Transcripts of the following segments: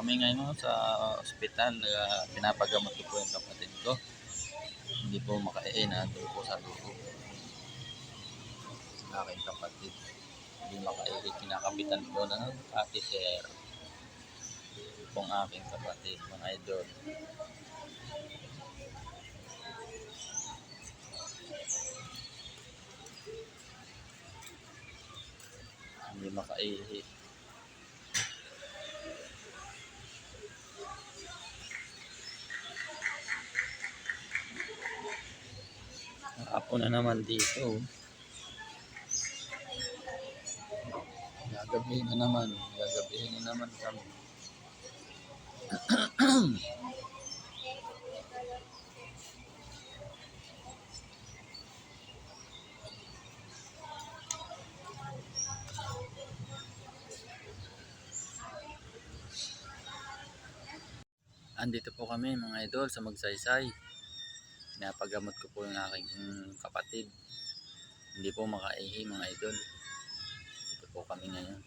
kami ngayon sa ospital. Uh, pinapagamot ko po yung kapatid ko. Hindi po makaiin. Nandun po sa dugo. Aking kapatid. Hindi makaiin. Kinakabitan po ng catheter. Pong aking kapatid. Mga idol. Hindi makaihi. Apo na naman dito. Gagabihin na naman. Gagabihin na naman kami. Andito po kami mga idol sa Magsaysay. Pinapagamot ko po yung aking kapatid. Hindi po makaihi mga idol. Dito po kami ngayon.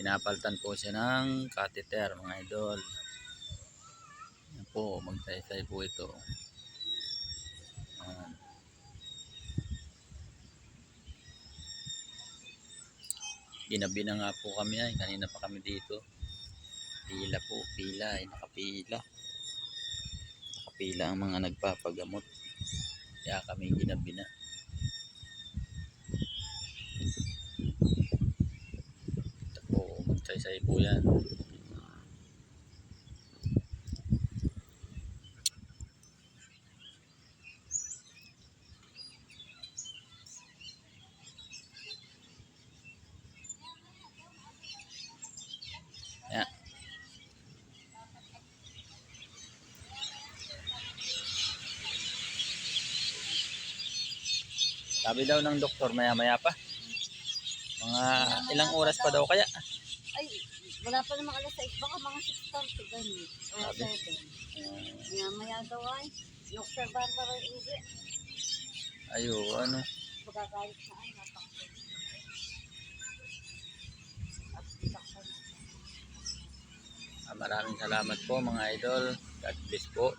Pinapaltan po siya ng catheter mga idol. Yan po, magsaysay po ito. Ayan. Ginabi na nga po kami ay. Kanina pa kami dito. Pila po, pila ay nakapila. Nakapila ang mga nagpapagamot. Kaya kami ginabi na. Ito po, magsaysay po yan. Yan. Sabi daw ng doktor maya maya pa. Mga ilang oras pa daw kaya. Ay, wala pa namang alas 6. Baka mga 6.30 ganun. O Sabi? 7. Uh, Maya maya daw ay. Inobserbahan pa rin uwi. ayo, ano. Magagalit na ay. Itakpan. Ah, maraming salamat po mga idol. God bless po.